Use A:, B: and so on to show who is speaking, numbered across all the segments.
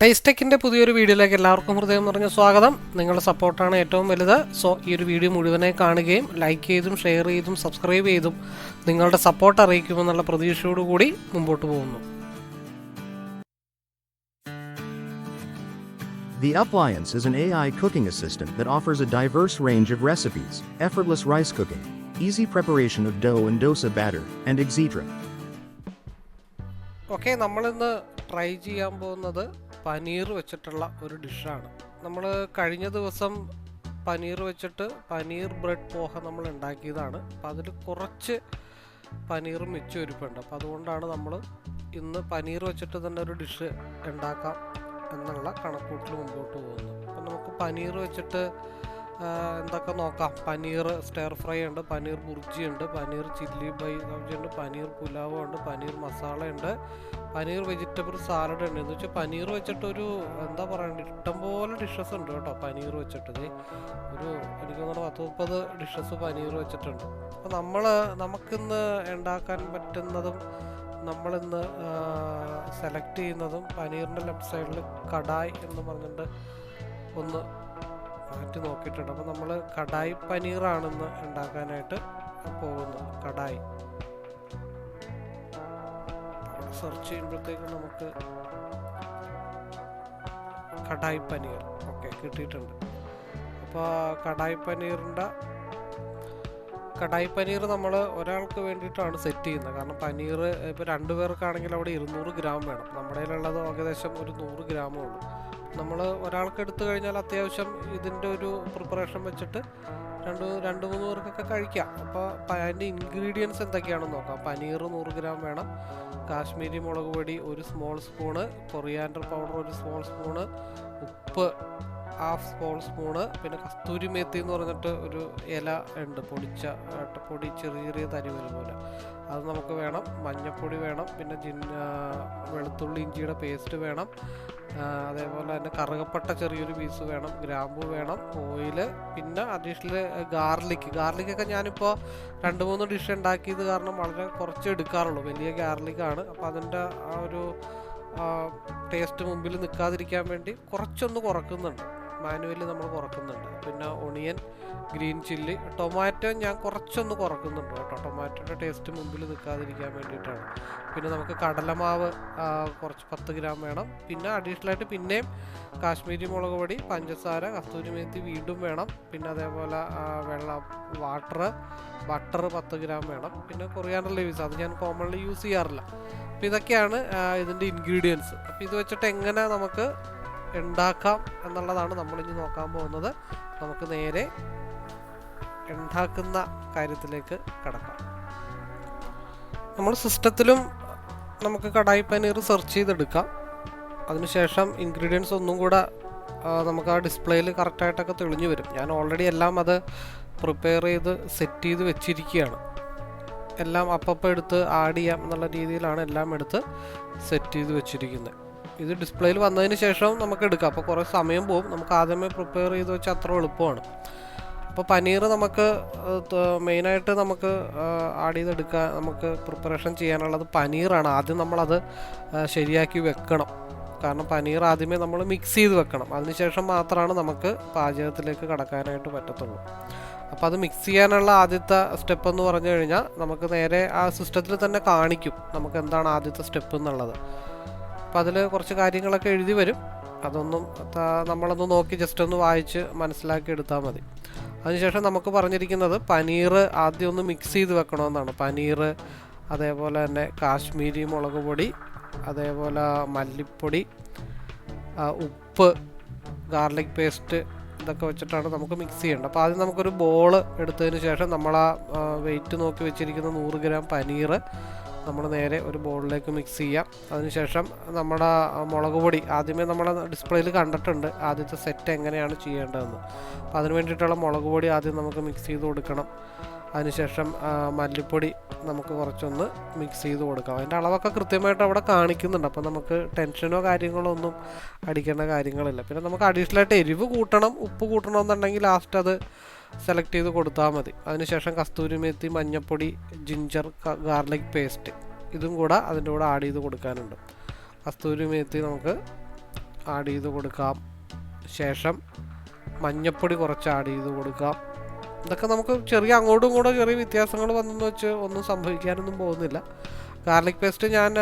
A: ടേസ്റ്റെക്കിന്റെ പുതിയൊരു വീഡിയോയിലേക്ക് എല്ലാവർക്കും ഹൃദയം നിറഞ്ഞ സ്വാഗതം. നിങ്ങളുടെ സപ്പോർട്ടാണ് ഏറ്റവും വലുത്. സോ ഈ ഒരു വീഡിയോ മുഴുവനായി കാണുകയും ലൈക്ക് ചെയ്തും ഷെയർ ചെയ്തും സബ്സ്ക്രൈബ് ചെയ്തും നിങ്ങളുടെ സപ്പോർട്ട് അറിയിക്കുമെന്നുള്ള പ്രതീക്ഷയോടുകൂടി മുമ്പോട്ട് പോകുന്നു.
B: The Appliance is an AI cooking assistant that offers a diverse range of recipes, effortless rice cooking, easy preparation of dough and dosa batter, and etc.
A: Okay നമ്മളിന്ന് try ചെയ്യാൻ പോകുന്നത് പനീർ വെച്ചിട്ടുള്ള ഒരു ഡിഷാണ്. നമ്മൾ കഴിഞ്ഞ ദിവസം പനീർ വെച്ചിട്ട് പനീർ ബ്രെഡ് പോഹ നമ്മൾ ഉണ്ടാക്കിയതാണ്. അപ്പം അതിൽ കുറച്ച് പനീർ മിച്ചം ഒരുപ്പുണ്ട്. അപ്പം അതുകൊണ്ടാണ് നമ്മൾ ഇന്ന് പനീർ വെച്ചിട്ട് തന്നെ ഒരു ഡിഷ് ഉണ്ടാക്കാം എന്നുള്ള കണക്കൂട്ടിൽ മുമ്പോട്ട് പോകുന്നത്. അപ്പം നമുക്ക് പനീർ വെച്ചിട്ട് എന്തൊക്കെ നോക്കാം. പനീർ സ്റ്റെയർ ഫ്രൈ ഉണ്ട് പനീർ ബുർജി ഉണ്ട് പനീർ ചില്ലി ബൈ സബ്ജി ഉണ്ട് പനീർ പുലാവ് ഉണ്ട് പനീർ മസാല ഉണ്ട് പനീർ വെജിറ്റബിൾ സാലഡ് ഉണ്ട്. എന്ന് വെച്ചാൽ പനീർ വെച്ചിട്ടൊരു എന്താ പറയണ്ടത് ഇഷ്ടംപോലെ ഡിഷസ് ഉണ്ട് കേട്ടോ പനീർ വെച്ചിട്ട്. ഒരു എനിക്ക് തോന്നുന്നു പത്ത് മുപ്പത് ഡിഷസ് പനീർ വെച്ചിട്ടുണ്ട്. അപ്പോൾ നമ്മൾ നമുക്കിന്ന് ഉണ്ടാക്കാൻ പറ്റുന്നതും നമ്മളിന്ന് സെലക്ട് ചെയ്യുന്നതും പനീറിന്റെ ലെഫ്റ്റ് സൈഡിൽ കടായ് എന്ന് പറഞ്ഞിട്ട് ഒന്ന് മാറ്റി നോക്കിയിട്ടുണ്ട്. അപ്പോൾ നമ്മൾ കടായി പനീറാണെന്ന് ഉണ്ടാക്കാനായിട്ട് പോകുന്നത് കടായി. സെർച്ച് ചെയ്യുമ്പോഴത്തേക്ക് നമുക്ക് കടായി പനീർ. ഓക്കെ കിട്ടിയിട്ടുണ്ട്. അപ്പോൾ കടായി പനീറിന്റെ കടായി പനീർ നമ്മൾ ഒരാൾക്ക് വേണ്ടിയിട്ടാണ് സെറ്റ് ചെയ്യുന്നത്. കാരണം പനീർ ഇപ്പോൾ രണ്ട് പേർക്കാണെങ്കിൽ അവിടെ ഇരുന്നൂറ് ഗ്രാം വേണം. നമ്മുടെ കയ്യിലുള്ളത് ഏകദേശം ഒരു നൂറ് ഗ്രാമേ ഉള്ളൂ. നമ്മൾ ഒരാൾക്ക് എടുത്തു കഴിഞ്ഞാൽ അത്യാവശ്യം ഇതിന്റെ ഒരു പ്രിപ്പറേഷൻ വെച്ചിട്ട് രണ്ട് രണ്ട് മൂന്ന് പേർക്കൊക്കെ കഴിക്കാം. അപ്പോൾ അതിന്റെ ഇൻഗ്രീഡിയൻസ് എന്തൊക്കെയാണെന്ന് നോക്കാം. പനീർ നൂറ് ഗ്രാം വേണം. കാശ്മീരി മുളക് പൊടി ഒരു സ്മോൾ സ്പൂണ് കൊറിയാൻഡർ പൗഡർ ഒരു സ്മോൾ സ്പൂണ് ഉപ്പ് ഹാഫ് സ്മോൾ സ്പൂണ് പിന്നെ കസ്തൂരി മേത്തി എന്ന് പറഞ്ഞിട്ട് ഒരു ഇല ഉണ്ട് പൊടിച്ച പൊടി ചെറിയ ചെറിയ തരി വരും പോലെ അത് നമുക്ക് വേണം. മഞ്ഞൾപ്പൊടി വേണം. പിന്നെ ജിൻ വെളുത്തുള്ളി ഇഞ്ചിയുടെ പേസ്റ്റ് വേണം. അതേപോലെ തന്നെ കറുകപ്പട്ട ചെറിയൊരു പീസ് വേണം. ഗ്രാമ്പു വേണം. ഓയിൽ പിന്നെ അഡീഷണൽ ഗാർലിക് ഗാർലിക്കൊക്കെ ഞാനിപ്പോൾ രണ്ട് മൂന്ന് ഡിഷ് ഉണ്ടാക്കിയത് കാരണം വളരെ കുറച്ച് എടുക്കാറുള്ളൂ. വലിയ ഗാർലിക്കാണ് അപ്പോൾ അതിന്റെ ആ ഒരു ടേസ്റ്റ് മുമ്പിൽ നിൽക്കാതിരിക്കാൻ വേണ്ടി കുറച്ചൊന്ന് കുറക്കുന്നുണ്ട്. മാനുവലി നമ്മൾ കുറക്കുന്നുണ്ട്. പിന്നെ ഒണിയൻ ഗ്രീൻ ചില്ലി ടൊമാറ്റോ ഞാൻ കുറച്ചൊന്ന് കുറക്കുന്നുണ്ട് കേട്ടോ. ടൊമാറ്റോയുടെ ടേസ്റ്റ് മുമ്പിൽ നിൽക്കാതിരിക്കാൻ വേണ്ടിയിട്ടാണ്. പിന്നെ നമുക്ക് കടലമാവ് കുറച്ച് പത്ത് ഗ്രാം വേണം. പിന്നെ അഡീഷണൽ ആയിട്ട് പിന്നെയും കാശ്മീരി മുളക് പൊടി പഞ്ചസാര കസ്തൂരി മേത്തി വീണ്ടും വേണം. പിന്നെ അതേപോലെ വെള്ളം വാട്ടർ ബട്ടർ പത്ത് ഗ്രാം വേണം. പിന്നെ കൊറിയാനർ ലീവ്സ് അത് ഞാൻ കോമൺലി യൂസ് ചെയ്യാറില്ല. അപ്പോൾ ഇതൊക്കെയാണ് ഇതിന്റെ ഇൻഗ്രീഡിയൻസ് അപ്പോൾ ഇത് വെച്ചിട്ട് എങ്ങനെ നമുക്ക് ഉണ്ടാക്കാം എന്നുള്ളതാണ് നമ്മളിനി നോക്കാൻ പോകുന്നത്. നമുക്ക് നേരെ ഉണ്ടാക്കുന്ന കാര്യത്തിലേക്ക് കടക്കാം. നമ്മൾ സിസ്റ്റത്തിലും നമുക്ക് കടായി പനീർ സെർച്ച് ചെയ്തെടുക്കാം. അതിനുശേഷം ഇൻഗ്രീഡിയൻസ് ഒന്നും കൂടെ നമുക്ക് ആ ഡിസ്പ്ലേയിൽ കറക്റ്റായിട്ടൊക്കെ തെളിഞ്ഞു വരും. ഞാൻ ഓൾറെഡി എല്ലാം അത് പ്രിപ്പയർ ചെയ്ത് സെറ്റ് ചെയ്ത് വെച്ചിരിക്കുകയാണ്. എല്ലാം അപ്പപ്പം എടുത്ത് ആഡ് ചെയ്യാം എന്നുള്ള രീതിയിലാണ് എല്ലാം എടുത്ത് സെറ്റ് ചെയ്ത് വെച്ചിരിക്കുന്നത്. ഇത് ഡിസ്പ്ലേയിൽ വന്നതിന് ശേഷം നമുക്ക് എടുക്കാം. അപ്പോൾ കുറേ സമയം പോകും. നമുക്ക് ആദ്യമേ പ്രിപ്പയർ ചെയ്ത് വെച്ചാൽ അത്ര എളുപ്പമാണ്. അപ്പോൾ പനീർ നമുക്ക് മെയിനായിട്ട് നമുക്ക് ആഡ് ചെയ്തെടുക്കാൻ നമുക്ക് പ്രിപ്പറേഷൻ ചെയ്യാനുള്ളത് പനീറാണ്. ആദ്യം നമ്മളത് ശരിയാക്കി വെക്കണം. കാരണം പനീർ ആദ്യമേ നമ്മൾ മിക്സ് ചെയ്ത് വെക്കണം. അതിനുശേഷം മാത്രമാണ് നമുക്ക് പാചകത്തിലേക്ക് കടക്കാനായിട്ട് പറ്റത്തുള്ളൂ. അപ്പോൾ അത് മിക്സ് ചെയ്യാനുള്ള ആദ്യത്തെ സ്റ്റെപ്പ് എന്ന് പറഞ്ഞു കഴിഞ്ഞാൽ നമുക്ക് നേരെ ആ സിസ്റ്റത്തിൽ തന്നെ കാണിക്കും. നമുക്ക് എന്താണ് ആദ്യത്തെ സ്റ്റെപ്പ് എന്നുള്ളത്. അപ്പോൾ അതിൽ കുറച്ച് കാര്യങ്ങളൊക്കെ എഴുതി വരും. അതൊന്നും നമ്മളൊന്ന് നോക്കി ജസ്റ്റ് ഒന്ന് വായിച്ച് മനസ്സിലാക്കി എടുത്താൽ മതി. അതിനുശേഷം നമുക്ക് പറഞ്ഞിരിക്കുന്നത് പനീർ ആദ്യം ഒന്ന് മിക്സ് ചെയ്ത് വെക്കണമെന്നാണ് പനീർ അതേപോലെ തന്നെ കാശ്മീരി മുളക് പൊടി അതേപോലെ മല്ലിപ്പൊടി ഉപ്പ് ഗാർലിക് പേസ്റ്റ് ഇതൊക്കെ വെച്ചിട്ടാണ് നമുക്ക് മിക്സ് ചെയ്യേണ്ടത്. അപ്പോൾ ആദ്യം നമുക്കൊരു ബോൾ എടുത്തതിന് ശേഷം നമ്മൾ ആ വെയിറ്റ് നോക്കി വെച്ചിരിക്കുന്ന നൂറ് ഗ്രാം പനീർ നമ്മൾ നേരെ ഒരു ബോളിലേക്ക് മിക്സ് ചെയ്യാം. അതിനുശേഷം നമ്മുടെ മുളക് പൊടി ആദ്യമേ നമ്മൾ ഡിസ്പ്ലേയിൽ കണ്ടിട്ടുണ്ട് ആദ്യത്തെ സെറ്റ് എങ്ങനെയാണ് ചെയ്യേണ്ടതെന്ന്. അപ്പോൾ അതിന് വേണ്ടിയിട്ടുള്ള മുളക് പൊടി ആദ്യം നമുക്ക് മിക്സ് ചെയ്ത് കൊടുക്കണം. അതിനുശേഷം മല്ലിപ്പൊടി നമുക്ക് കുറച്ചൊന്ന് മിക്സ് ചെയ്ത് കൊടുക്കാം. അതിന്റെ അളവൊക്കെ കൃത്യമായിട്ട് അവിടെ കാണിക്കുന്നുണ്ട്. അപ്പോൾ നമുക്ക് ടെൻഷനോ കാര്യങ്ങളോ ഒന്നും അടിക്കേണ്ട കാര്യങ്ങളില്ല. പിന്നെ നമുക്ക് അഡീഷണലായിട്ട് എരിവ് കൂട്ടണം ഉപ്പ് കൂട്ടണമെന്നുണ്ടെങ്കിൽ ലാസ്റ്റ് അത് സെലക്ട് ചെയ്ത് കൊടുത്താൽ മതി. അതിനുശേഷം കസ്തൂരി മേത്തി മഞ്ഞൾപ്പൊടി ജിഞ്ചർ ഗാർലിക് പേസ്റ്റ് ഇതും കൂടെ അതിന്റെ കൂടെ ആഡ് ചെയ്ത് കൊടുക്കാനുണ്ട്. കസ്തൂരി മേത്തി നമുക്ക് ആഡ് ചെയ്ത് കൊടുക്കാം. ശേഷം മഞ്ഞപ്പൊടി കുറച്ച് ആഡ് ചെയ്ത് കൊടുക്കാം. ഇതൊക്കെ നമുക്ക് ചെറിയ അങ്ങോട്ടും ഇങ്ങോട്ടും ചെറിയ വ്യത്യാസങ്ങൾ വന്നെന്ന് വെച്ച് ഒന്നും സംഭവിക്കാനൊന്നും പോകുന്നില്ല. ഗാർലിക് പേസ്റ്റ് ഞാൻ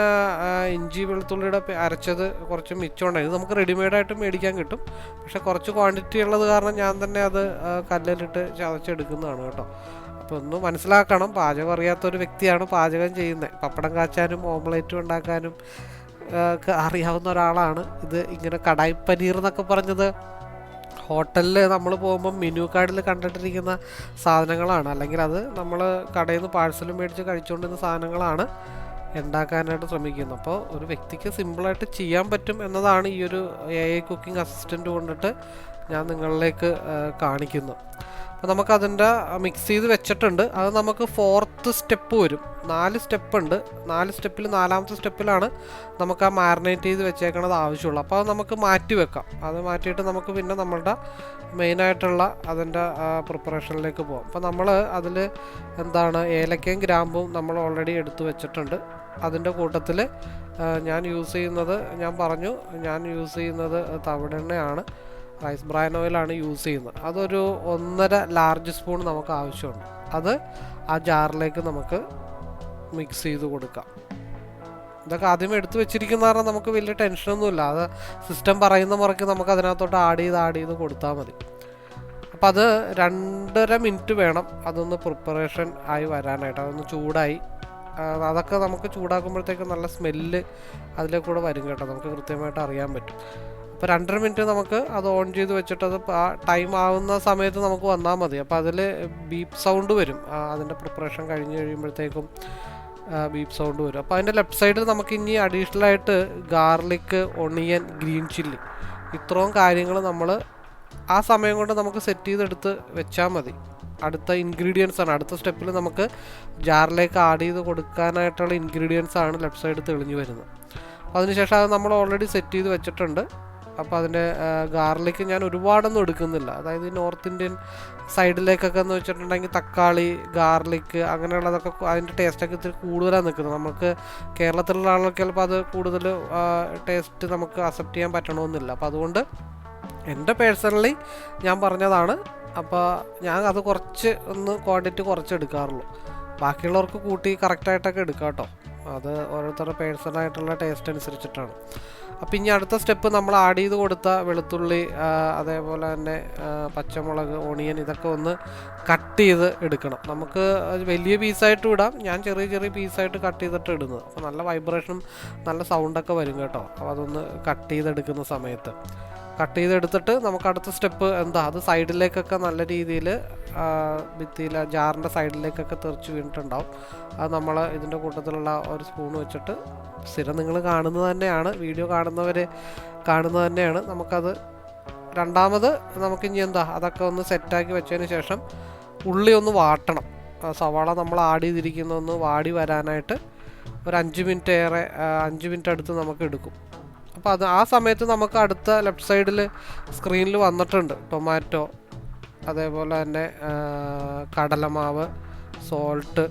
A: ഇഞ്ചി വെളുത്തുള്ളിയുടെ അരച്ചത് കുറച്ച് മിച്ചമുണ്ടായി. ഇത് നമുക്ക് റെഡിമെയ്ഡായിട്ട് മേടിക്കാൻ കിട്ടും. പക്ഷെ കുറച്ച് ക്വാണ്ടിറ്റി ഉള്ളത് കാരണം ഞാൻ തന്നെ അത് കല്ലിലിട്ട് ചതച്ചെടുക്കുന്നതാണ് കേട്ടോ. അപ്പോൾ ഒന്ന് മനസ്സിലാക്കണം. പാചകം അറിയാത്ത ഒരു വ്യക്തിയാണ് പാചകം ചെയ്യുന്നത്. പപ്പടം കാച്ചാനും ഓംലേറ്റും ഉണ്ടാക്കാനും അറിയാവുന്ന ഒരാളാണ്. ഇത് ഇങ്ങനെ കടായി പനീർ എന്നൊക്കെ പറഞ്ഞത് ഹോട്ടലിൽ നമ്മൾ പോകുമ്പോൾ മെനു കാർഡിൽ കണ്ടിട്ടിരിക്കുന്ന സാധനങ്ങളാണ്. അല്ലെങ്കിൽ അത് നമ്മൾ കടയിൽ നിന്ന് പാഴ്സലും മേടിച്ച് കഴിച്ചുകൊണ്ടിരുന്ന സാധനങ്ങളാണ്. ഉണ്ടാക്കാനായിട്ട് ശ്രമിക്കുന്നു. അപ്പോൾ ഒരു വ്യക്തിക്ക് സിമ്പിളായിട്ട് ചെയ്യാൻ പറ്റും എന്നതാണ് ഈ ഒരു എ ഐ കുക്കിംഗ് അസിസ്റ്റന്റ് കൊണ്ടിട്ട് ഞാൻ നിങ്ങളിലേക്ക് കാണിക്കുന്നു. അപ്പോൾ നമുക്കതിന്റെ മിക്സ് ചെയ്ത് വെച്ചിട്ടുണ്ട്. അത് നമുക്ക് ഫോർത്ത് സ്റ്റെപ്പ് വരും. നാല് സ്റ്റെപ്പ് ഉണ്ട് നാല് സ്റ്റെപ്പിൽ നാലാമത്തെ സ്റ്റെപ്പിലാണ് നമുക്ക് ആ മാരിനേറ്റ് ചെയ്ത് വെച്ചേക്കണത് ആവശ്യമുള്ളൂ. അപ്പോൾ അത് നമുക്ക് മാറ്റി വെക്കാം. അത് മാറ്റിയിട്ട് നമുക്ക് പിന്നെ നമ്മളുടെ മെയിനായിട്ടുള്ള അതിന്റെ പ്രിപ്പറേഷനിലേക്ക് പോകാം അപ്പോൾ നമ്മൾ അതിൽ എന്താണ് ഏലക്കയും ഗ്രാമ്പും നമ്മൾ ഓൾറെഡി എടുത്തു വെച്ചിട്ടുണ്ട്. അതിന്റെ കൂട്ടത്തിൽ ഞാൻ യൂസ് ചെയ്യുന്നത് ഞാൻ പറഞ്ഞു ഞാൻ യൂസ് ചെയ്യുന്നത് തവിടെണ്ണയാണ് റൈസ് ബ്രാൻ ഓയിലാണ് യൂസ് ചെയ്യുന്നത്. അതൊരു ഒന്നര ലാർജ് സ്പൂൺ നമുക്ക് ആവശ്യമുണ്ട്. അത് ആ ജാറിലേക്ക് നമുക്ക് മിക്സ് ചെയ്ത് കൊടുക്കാം. ഇതൊക്കെ ആദ്യം എടുത്തു വെച്ചിരിക്കുന്ന കാരണം നമുക്ക് വലിയ ടെൻഷനൊന്നുമില്ല. അത് സിസ്റ്റം പറയുന്ന മുറയ്ക്ക് നമുക്ക് അതിനകത്തോട്ട് ആഡ് ചെയ്ത് ആഡ് ചെയ്ത് കൊടുത്താൽ മതി. അപ്പം അത് രണ്ടര മിനിറ്റ് വേണം അതൊന്ന് പ്രിപ്പറേഷൻ ആയി വരാനായിട്ട്. അതൊന്ന് ചൂടായി. അതൊക്കെ നമുക്ക് ചൂടാക്കുമ്പോഴത്തേക്ക് നല്ല സ്മെല്ല് അതിലെ കൂടെ വരും കേട്ടോ. നമുക്ക് കൃത്യമായിട്ട് അറിയാൻ പറ്റും. അപ്പോൾ രണ്ടര മിനിറ്റ് നമുക്ക് അത് ഓൺ ചെയ്ത് വെച്ചിട്ട് അത് ആ ടൈം ആവുന്ന സമയത്ത് നമുക്ക് വന്നാൽ മതി. അപ്പോൾ അതിൽ ബീപ്പ് സൗണ്ട് വരും. അതിന്റെ പ്രിപ്പറേഷൻ കഴിഞ്ഞ് കഴിയുമ്പോഴത്തേക്കും ബീപ്പ് സൗണ്ട് വരും. അപ്പോൾ അതിന്റെ ലെഫ്റ്റ് സൈഡിൽ നമുക്ക് ഇനി അഡീഷണൽ ആയിട്ട് ഗാർലിക് ഒണിയൻ ഗ്രീൻ ചില്ലി ഇത്രയും കാര്യങ്ങൾ നമ്മൾ ആ സമയം കൊണ്ട് നമുക്ക് സെറ്റ് ചെയ്തെടുത്ത് വെച്ചാൽ മതി. അടുത്ത ഇൻഗ്രീഡിയൻസ് ആണ്. അടുത്ത സ്റ്റെപ്പിൽ നമുക്ക് ജാറിലേക്ക് ആഡ് ചെയ്ത് കൊടുക്കാനായിട്ടുള്ള ഇൻഗ്രീഡിയൻസ് ആണ് ലെഫ്റ്റ് സൈഡ് തെളിഞ്ഞു വരുന്നത്. അപ്പോൾ അതിനുശേഷം അത് നമ്മൾ ഓൾറെഡി സെറ്റ് ചെയ്ത് വെച്ചിട്ടുണ്ട്. അപ്പോൾ അതിന്റെ ഗാർലിക്ക് ഞാൻ ഒരുപാടൊന്നും എടുക്കുന്നില്ല. അതായത് നോർത്ത് ഇന്ത്യൻ സൈഡിലേക്കൊക്കെ എന്ന് വെച്ചിട്ടുണ്ടെങ്കിൽ തക്കാളി ഗാർലിക്ക് അങ്ങനെയുള്ളതൊക്കെ അതിന്റെ ടേസ്റ്റൊക്കെ ഇത്തിരി കൂടുതലാണ് നിൽക്കുന്നത്. നമുക്ക് കേരളത്തിലുള്ള ആളുകൾക്ക് ചിലപ്പോൾ അത് കൂടുതൽ ടേസ്റ്റ് നമുക്ക് അക്സെപ്റ്റ് ചെയ്യാൻ പറ്റണമെന്നില്ല അപ്പോൾ അതുകൊണ്ട് എന്റെ പേഴ്സണലി ഞാൻ പറഞ്ഞതാണ് അപ്പോൾ ഞാൻ അത് കുറച്ച് ഒന്ന് ക്വാണ്ടിറ്റി കുറച്ച് എടുക്കാറുള്ളൂ ബാക്കിയുള്ളവർക്ക് കൂട്ടി കറക്റ്റായിട്ടൊക്കെ എടുക്കാം കേട്ടോ. അത് ഓരോരുത്തരുടെ പേഴ്സണലായിട്ടുള്ള ടേസ്റ്റ് അനുസരിച്ചിട്ടാണ്. അപ്പം ഇനി അടുത്ത സ്റ്റെപ്പ് നമ്മൾ ആഡ് ചെയ്ത് കൊടുത്ത വെളുത്തുള്ളി അതേപോലെ തന്നെ പച്ചമുളക് ഓണിയൻ ഇതൊക്കെ ഒന്ന് കട്ട് ചെയ്ത് എടുക്കണം. നമുക്ക് വലിയ പീസായിട്ട് ഇടാം. ഞാൻ ചെറിയ ചെറിയ പീസായിട്ട് കട്ട് ചെയ്തിട്ട് ഇടുന്നത്. അപ്പോൾ നല്ല വൈബ്രേഷനും നല്ല സൗണ്ടൊക്കെ വരും കേട്ടോ. അപ്പോൾ അതൊന്ന് കട്ട് ചെയ്തെടുക്കുന്ന സമയത്ത്. കട്ട് ചെയ്തെടുത്തിട്ട് നമുക്ക് അടുത്ത സ്റ്റെപ്പ് എന്താ അത് സൈഡിലേക്കൊക്കെ നല്ല രീതിയിൽ ഭിത്തിയിൽ ജാറിന്റെ സൈഡിലേക്കൊക്കെ തെറിച്ച് വീണിട്ടുണ്ടാവും. അത് നമ്മൾ ഇതിന്റെ കൂട്ടത്തിലുള്ള ഒരു സ്പൂൺ വെച്ചിട്ട് സ്ഥിരം നിങ്ങൾ കാണുന്നത് തന്നെയാണ് വീഡിയോ കാണുന്നവർ കാണുന്നത് തന്നെയാണ്. നമുക്കത് രണ്ടാമത് നമുക്കിനി എന്താ അതൊക്കെ ഒന്ന് സെറ്റാക്കി വെച്ചതിന് ശേഷം ഉള്ളി ഒന്ന് വാട്ടണം. സവാള നമ്മൾ ആഡ് ചെയ്തിരിക്കുന്ന ഒന്ന് വാടി വരാനായിട്ട് ഒരു അഞ്ച് മിനിറ്റ് ഏറെ അഞ്ച് മിനിറ്റ് അടുത്ത് നമുക്ക് എടുക്കും. അപ്പോൾ അത് ആ സമയത്ത് നമുക്ക് അടുത്ത ലെഫ്റ്റ് സൈഡിൽ സ്ക്രീനിൽ വന്നിട്ടുണ്ട് ടൊമാറ്റോ അതേപോലെ തന്നെ കടലമാവ് സോൾട്ട്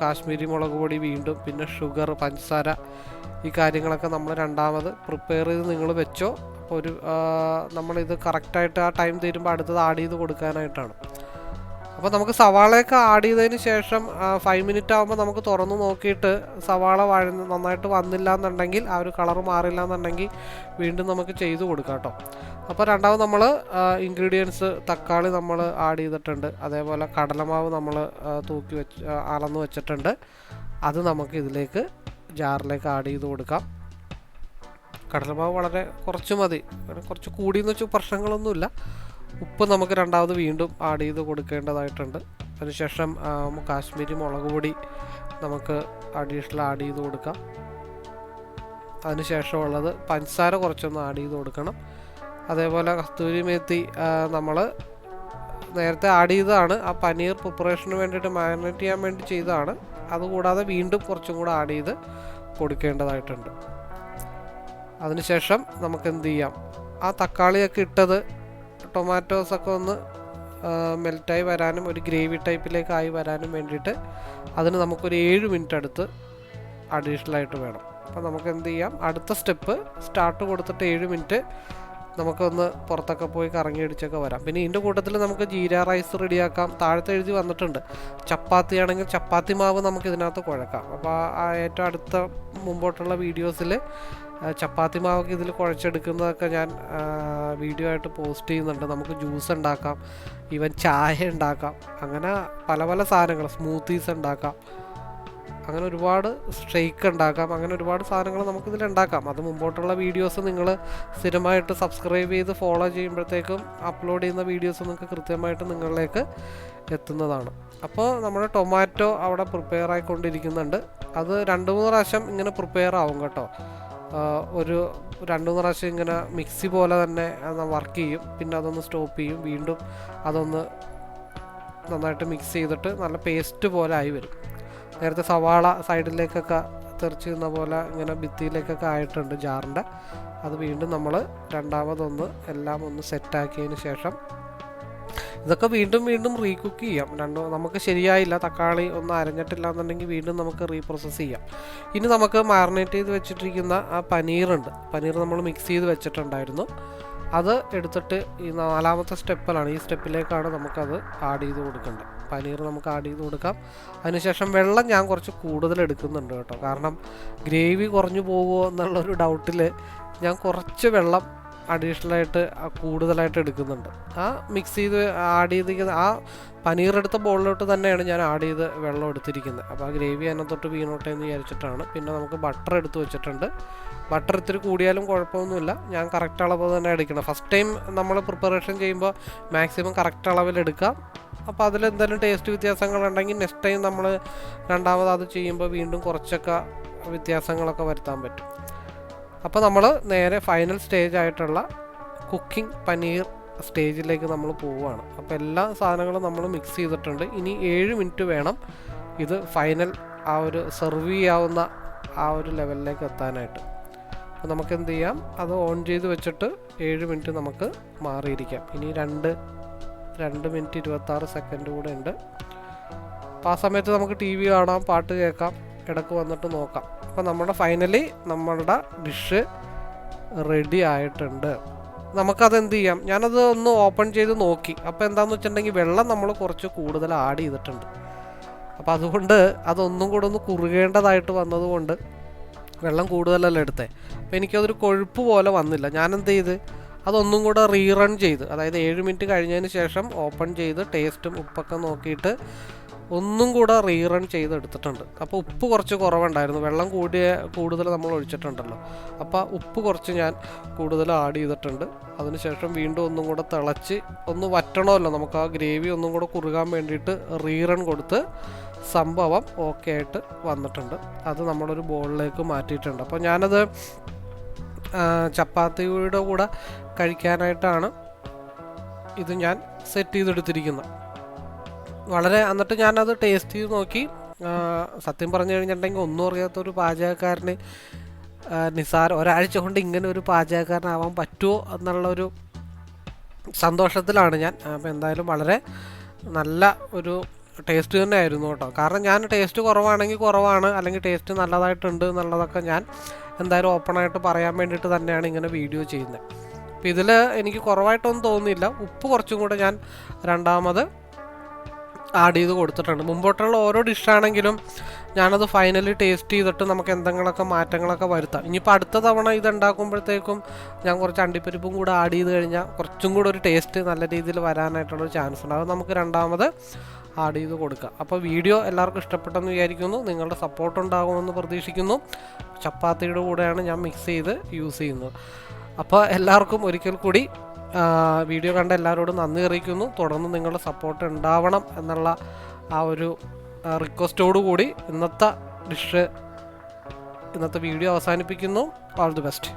A: കാശ്മീരി മുളക് പൊടി വീണ്ടും പിന്നെ ഷുഗർ പഞ്ചസാര ഈ കാര്യങ്ങളൊക്കെ നമ്മൾ രണ്ടാമത് പ്രിപ്പയർ ചെയ്ത് നിങ്ങൾ വെച്ചോ. അപ്പോൾ ഒരു നമ്മളിത് കറക്റ്റായിട്ട് ആ ടൈം തീരുമ്പോൾ അടുത്തത് ആഡ് ചെയ്ത് കൊടുക്കാനായിട്ടാണ്. അപ്പോൾ നമുക്ക് സവാളയൊക്കെ ആഡ് ചെയ്തതിന് ശേഷം ഫൈവ് മിനിറ്റ് ആകുമ്പോൾ നമുക്ക് തുറന്നു നോക്കിയിട്ട് സവാള വഴന്ന് നന്നായിട്ട് വന്നില്ല എന്നുണ്ടെങ്കിൽ ആ ഒരു കളർ മാറില്ല എന്നുണ്ടെങ്കിൽ വീണ്ടും നമുക്ക് ചെയ്ത് കൊടുക്കാം കേട്ടോ അപ്പോൾ രണ്ടാമത് നമ്മൾ ഇൻഗ്രീഡിയൻസ് തക്കാളി നമ്മൾ ആഡ് ചെയ്തിട്ടുണ്ട്. അതേപോലെ കടലമാവ് നമ്മൾ തൂക്കി വെച്ച് അളന്ന് വെച്ചിട്ടുണ്ട്. അത് നമുക്ക് ഇതിലേക്ക് ജാറിലേക്ക് ആഡ് ചെയ്ത് കൊടുക്കാം. കടലമാവ് വളരെ കുറച്ച് മതി. കുറച്ച് കൂടിയെന്ന് വെച്ചാൽ പ്രശ്നങ്ങളൊന്നുമില്ല. ഉപ്പ് നമുക്ക് രണ്ടാമത് വീണ്ടും ആഡ് ചെയ്ത് കൊടുക്കേണ്ടതായിട്ടുണ്ട്. അതിനുശേഷം കാശ്മീരി മുളക് പൊടി നമുക്ക് അഡീഷണൽ ആഡ് ചെയ്ത് കൊടുക്കാം. അതിനുശേഷമുള്ളത് പഞ്ചസാര കുറച്ചൊന്ന് ആഡ് ചെയ്ത് കൊടുക്കണം. അതേപോലെ കസ്തൂരി മേത്തി നമ്മൾ നേരത്തെ ആഡ് ചെയ്തതാണ്. ആ പനീർ പ്രിപ്പറേഷന് വേണ്ടിയിട്ട് മാരിനേറ്റ് ചെയ്യാൻ വേണ്ടി ചെയ്തതാണ്. അതുകൂടാതെ വീണ്ടും കുറച്ചും കൂടെ ആഡ് ചെയ്ത് കൊടുക്കേണ്ടതായിട്ടുണ്ട്. അതിനുശേഷം നമുക്ക് എന്ത് ചെയ്യാം? ആ തക്കാളിയൊക്കെ ഇട്ടത് ടൊമാറ്റോസൊക്കെ ഒന്ന് മെൽറ്റായി വരാനും ഒരു ഗ്രേവി ടൈപ്പിലേക്കായി വരാനും വേണ്ടിയിട്ട് അതിന് നമുക്കൊരു ഏഴ് മിനിറ്റ് അടുത്ത് അഡീഷണൽ ആയിട്ട് വേണം. അപ്പോൾ നമുക്ക് എന്ത് ചെയ്യാം? അടുത്ത സ്റ്റെപ്പ് സ്റ്റാർട്ട് കൊടുത്തിട്ട് ഏഴ് മിനിറ്റ് നമുക്കൊന്ന് പുറത്തൊക്കെ പോയി കറങ്ങി അടിച്ചൊക്കെ വരാം. പിന്നെ ഇതിന്റെ കൂട്ടത്തിൽ നമുക്ക് ജീര റൈസ് റെഡിയാക്കാം. താഴത്തെ എഴുതി വന്നിട്ടുണ്ട്. ചപ്പാത്തി ആണെങ്കിൽ ചപ്പാത്തി മാവ് നമുക്ക് ഇതിനകത്ത് കുഴക്കാം. അപ്പോൾ ആ ഏറ്റവും അടുത്ത മുമ്പോട്ടുള്ള വീഡിയോസിൽ ചപ്പാത്തി മാവൊക്കെ ഇതിൽ കുഴച്ചെടുക്കുന്നതൊക്കെ ഞാൻ വീഡിയോ ആയിട്ട് പോസ്റ്റ് ചെയ്യുന്നുണ്ട്. നമുക്ക് ജ്യൂസ് ഉണ്ടാക്കാം ഈവൻ ചായ ഉണ്ടാക്കാം. അങ്ങനെ പല പല സാധനങ്ങൾ സ്മൂത്തീസ് ഉണ്ടാക്കാം. അങ്ങനെ ഒരുപാട് ഷെയ്ക്ക് ഉണ്ടാക്കാം. അങ്ങനെ ഒരുപാട് സാധനങ്ങൾ നമുക്കിതിൽ ഉണ്ടാക്കാം. അത് മുമ്പോട്ടുള്ള വീഡിയോസ് നിങ്ങൾ സ്ഥിരമായിട്ട് സബ്സ്ക്രൈബ് ചെയ്ത് ഫോളോ ചെയ്യുമ്പോഴത്തേക്കും അപ്ലോഡ് ചെയ്യുന്ന വീഡിയോസ് നിങ്ങൾക്ക് കൃത്യമായിട്ട് നിങ്ങളിലേക്ക് എത്തുന്നതാണ്. അപ്പോൾ നമ്മുടെ ടൊമാറ്റോ അവിടെ പ്രിപ്പയർ ആയിക്കൊണ്ടിരിക്കുന്നുണ്ട്. അത് രണ്ട് മൂന്ന് പ്രാവശ്യം ഇങ്ങനെ പ്രിപ്പയർ ആവും കേട്ടോ. ഒരു രണ്ട് മൂന്ന് പ്രാവശ്യം ഇങ്ങനെ മിക്സി പോലെ തന്നെ വർക്ക് ചെയ്യും. പിന്നെ അതൊന്ന് സ്റ്റോപ്പ് ചെയ്യും. വീണ്ടും അതൊന്ന് നന്നായിട്ട് മിക്സ് ചെയ്തിട്ട് നല്ല പേസ്റ്റ് പോലെ ആയി വരും. നേരത്തെ സവാള സൈഡിലേക്കൊക്കെ തെറിച്ച് നിന്ന പോലെ ഇങ്ങനെ ഭിത്തിയിലേക്കൊക്കെ ആയിട്ടുണ്ട് ജാറിന്റെ. അത് വീണ്ടും നമ്മൾ രണ്ടാമതൊന്ന് എല്ലാം ഒന്ന് സെറ്റാക്കിയതിന് ശേഷം ഇതൊക്കെ വീണ്ടും വീണ്ടും റീകുക്ക് ചെയ്യാം. രണ്ടോ നമുക്ക് ശരിയായില്ല തക്കാളി ഒന്നും അരഞ്ഞിട്ടില്ല എന്നുണ്ടെങ്കിൽ വീണ്ടും നമുക്ക് റീപ്രോസസ് ചെയ്യാം. ഇനി നമുക്ക് മാറിനേറ്റ് ചെയ്ത് വെച്ചിട്ടിരിക്കുന്ന ആ പനീറുണ്ട്. പനീർ നമ്മൾ മിക്സ് ചെയ്ത് വെച്ചിട്ടുണ്ടായിരുന്നു. അത് എടുത്തിട്ട് ഈ നാലാമത്തെ സ്റ്റെപ്പിലാണ്. ഈ സ്റ്റെപ്പിലേക്കാണ് നമുക്കത് ആഡ് ചെയ്ത് കൊടുക്കേണ്ടത്. പനീർ നമുക്ക് ആഡ് ചെയ്ത് കൊടുക്കാം. അതിനുശേഷം വെള്ളം ഞാൻ കുറച്ച് കൂടുതൽ എടുക്കുന്നുണ്ട് കേട്ടോ. കാരണം ഗ്രേവി കുറഞ്ഞു പോകുമോ എന്നുള്ളൊരു ഡൗട്ടിൽ ഞാൻ കുറച്ച് വെള്ളം അഡീഷണലായിട്ട് കൂടുതലായിട്ട് എടുക്കുന്നുണ്ട്. ആ മിക്സ് ചെയ്ത് ആഡ് ചെയ്തിരിക്കുന്ന ആ പനീർ എടുത്ത ബോളിലോട്ട് തന്നെയാണ് ഞാൻ ആഡ് ചെയ്ത് വെള്ളം എടുത്തിരിക്കുന്നത്. അപ്പോൾ ആ ഗ്രേവി അതിനകത്തോട്ട് വീണോട്ടെ എന്ന് വിചാരിച്ചിട്ടാണ്. പിന്നെ നമുക്ക് ബട്ടർ എടുത്ത് വെച്ചിട്ടുണ്ട്. ബട്ടർ ഇത്തിരി കൂടിയാലും കുഴപ്പമൊന്നുമില്ല. ഞാൻ കറക്റ്റ് അളവ് തന്നെ എടുക്കണം. ഫസ്റ്റ് ടൈം നമ്മൾ പ്രിപ്പറേഷൻ ചെയ്യുമ്പോൾ മാക്സിമം കറക്റ്റ് അളവിലെടുക്കാം അപ്പോൾ അതിൽ എന്തെങ്കിലും ടേസ്റ്റ് വ്യത്യാസങ്ങളുണ്ടെങ്കിൽ നെക്സ്റ്റ് ടൈം നമ്മൾ രണ്ടാമത് അത് ചെയ്യുമ്പോൾ വീണ്ടും കുറച്ചൊക്കെ വ്യത്യാസങ്ങളൊക്കെ വരുത്താൻ പറ്റും. അപ്പോൾ നമ്മൾ നേരെ ഫൈനൽ സ്റ്റേജ് ആയിട്ടുള്ള കുക്കിംഗ് പനീർ സ്റ്റേജിലേക്ക് നമ്മൾ പോവുകയാണ് അപ്പോൾ എല്ലാ സാധനങ്ങളും നമ്മൾ മിക്സ് ചെയ്തിട്ടുണ്ട്. ഇനി ഏഴ് മിനിറ്റ് വേണം ഇത് ഫൈനൽ ആ ഒരു സെർവ് ചെയ്യാവുന്ന ആ ഒരു ലെവലിലേക്ക് എത്താനായിട്ട്. അപ്പോൾ നമുക്ക് എന്ത് ചെയ്യാം? അത് ഓൺ ചെയ്ത് വെച്ചിട്ട് ഏഴ് മിനിറ്റ് നമുക്ക് മാറിയിരിക്കാം. ഇനി രണ്ട് രണ്ട് മിനിറ്റ് ഇരുപത്താറ് സെക്കൻഡ് കൂടെ ഉണ്ട്. അപ്പോൾ ആ സമയത്ത് നമുക്ക് ടി വി കാണാം പാട്ട് കേൾക്കാം. ഇടയ്ക്ക് വന്നിട്ട് നോക്കാം. അപ്പോൾ നമ്മുടെ ഫൈനലി നമ്മളുടെ ഡിഷ് റെഡി ആയിട്ടുണ്ട്. നമുക്കത് എന്ത് ചെയ്യാം? ഞാനത് ഒന്ന് ഓപ്പൺ ചെയ്ത് നോക്കി. അപ്പോൾ എന്താണെന്ന് വെച്ചിട്ടുണ്ടെങ്കിൽ വെള്ളം നമ്മൾ കുറച്ച് കൂടുതൽ ആഡ് ചെയ്തിട്ടുണ്ട്. അപ്പോൾ അതുകൊണ്ട് അതൊന്നും കൂടെ ഒന്ന് കുറുകേണ്ടതായിട്ട് വന്നതുകൊണ്ട് വെള്ളം കൂടുതലല്ല എടുത്തേ? അപ്പോൾ എനിക്കതൊരു കൊഴുപ്പ് പോലെ വന്നില്ല. ഞാൻ എന്ത് ചെയ്ത്? അതൊന്നും കൂടെ റീറൺ ചെയ്ത് അതായത് ഏഴ് മിനിറ്റ് കഴിഞ്ഞതിന് ശേഷം ഓപ്പൺ ചെയ്ത് ടേസ്റ്റും ഉപ്പൊക്കെ നോക്കിയിട്ട് ഒന്നും കൂടെ റീറൺ ചെയ്തെടുത്തിട്ടുണ്ട്. അപ്പോൾ ഉപ്പ് കുറച്ച് കുറവുണ്ടായിരുന്നു. വെള്ളം കൂടിയ കൂടുതൽ നമ്മൾ ഒഴിച്ചിട്ടുണ്ടല്ലോ. അപ്പോൾ ഉപ്പ് കുറച്ച് ഞാൻ കൂടുതൽ ആഡ് ചെയ്തിട്ടുണ്ട്. അതിനുശേഷം വീണ്ടും ഒന്നും കൂടെ തിളച്ച് ഒന്ന് വറ്റണമല്ലോ. നമുക്ക് ആ ഗ്രേവി ഒന്നും കൂടെ കുറുകാൻ വേണ്ടിയിട്ട് റീറൺ കൊടുത്ത് സംഭവം ഓക്കെ ആയിട്ട് വന്നിട്ടുണ്ട്. അത് നമ്മളൊരു ബോളിലേക്ക് മാറ്റിയിട്ടുണ്ട്. അപ്പോൾ ഞാനത് ചപ്പാത്തിയുടെ കൂടെ കഴിക്കാനായിട്ടാണ് ഇത് ഞാൻ സെറ്റ് ചെയ്തെടുത്തിരിക്കുന്നത്. വളരെ എന്നിട്ട് ഞാനത് ടേസ്റ്റ് ചെയ്ത് നോക്കി. സത്യം പറഞ്ഞു കഴിഞ്ഞിട്ടുണ്ടെങ്കിൽ ഒന്നും അറിയാത്ത ഒരു പാചകക്കാരന് നിസാര ഒരാഴ്ച കൊണ്ട് ഇങ്ങനെ ഒരു പാചകക്കാരനാവാൻ പറ്റുമോ എന്നുള്ളൊരു സന്തോഷത്തിലാണ് ഞാൻ. അപ്പോൾ എന്തായാലും വളരെ നല്ല ഒരു ടേസ്റ്റ് തന്നെ ആയിരുന്നു കേട്ടോ. കാരണം ഞാൻ ടേസ്റ്റ് കുറവാണെങ്കിൽ കുറവാണ് അല്ലെങ്കിൽ ടേസ്റ്റ് നല്ലതായിട്ടുണ്ട് എന്നുള്ളതൊക്കെ ഞാൻ എന്തായാലും ഓപ്പണായിട്ട് പറയാൻ വേണ്ടിയിട്ട് തന്നെയാണ് ഇങ്ങനെ വീഡിയോ ചെയ്യുന്നത്. അപ്പോൾ ഇതിൽ എനിക്ക് കുറവായിട്ടൊന്നും തോന്നിയില്ല ഉപ്പ് കുറച്ചും കൂടെ ഞാൻ രണ്ടാമത് ആഡ് ചെയ്ത് കൊടുത്തിട്ടുണ്ട്. മുമ്പോട്ടുള്ള ഓരോ ഡിഷാണെങ്കിലും ഞാനത് ഫൈനലി ടേസ്റ്റ് ചെയ്തിട്ട് നമുക്ക് എന്തെങ്കിലുമൊക്കെ മാറ്റങ്ങളൊക്കെ വരുത്താം. ഇനിയിപ്പോൾ അടുത്ത തവണ ഇത് ഉണ്ടാക്കുമ്പോഴത്തേക്കും ഞാൻ കുറച്ച് അണ്ടിപ്പരിപ്പും കൂടെ ആഡ് ചെയ്ത് കഴിഞ്ഞാൽ കുറച്ചും കൂടെ ഒരു ടേസ്റ്റ് നല്ല രീതിയിൽ വരാനായിട്ടുള്ളൊരു ചാൻസ് ഉണ്ട്. അത് നമുക്ക് രണ്ടാമത് ആഡ് ചെയ്ത് കൊടുക്കുക അപ്പോൾ വീഡിയോ എല്ലാവർക്കും ഇഷ്ടപ്പെട്ടെന്ന് വിചാരിക്കുന്നു. നിങ്ങളുടെ സപ്പോർട്ട് ഉണ്ടാകുമെന്ന് പ്രതീക്ഷിക്കുന്നു. ചപ്പാത്തിയുടെ കൂടെയാണ് ഞാൻ മിക്സ് ചെയ്ത് യൂസ് ചെയ്യുന്നത്. അപ്പോൾ എല്ലാവർക്കും ഒരിക്കൽ കൂടി വീഡിയോ കണ്ട എല്ലാവരോടും നന്ദി അറിയിക്കുന്നു. തുടർന്ന് നിങ്ങളുടെ സപ്പോർട്ട് ഉണ്ടാവണം എന്നുള്ള ആ ഒരു റിക്വസ്റ്റോടു കൂടി ഇന്നത്തെ ഡിഷ് ഇന്നത്തെ വീഡിയോ അവസാനിപ്പിക്കുന്നു. All the best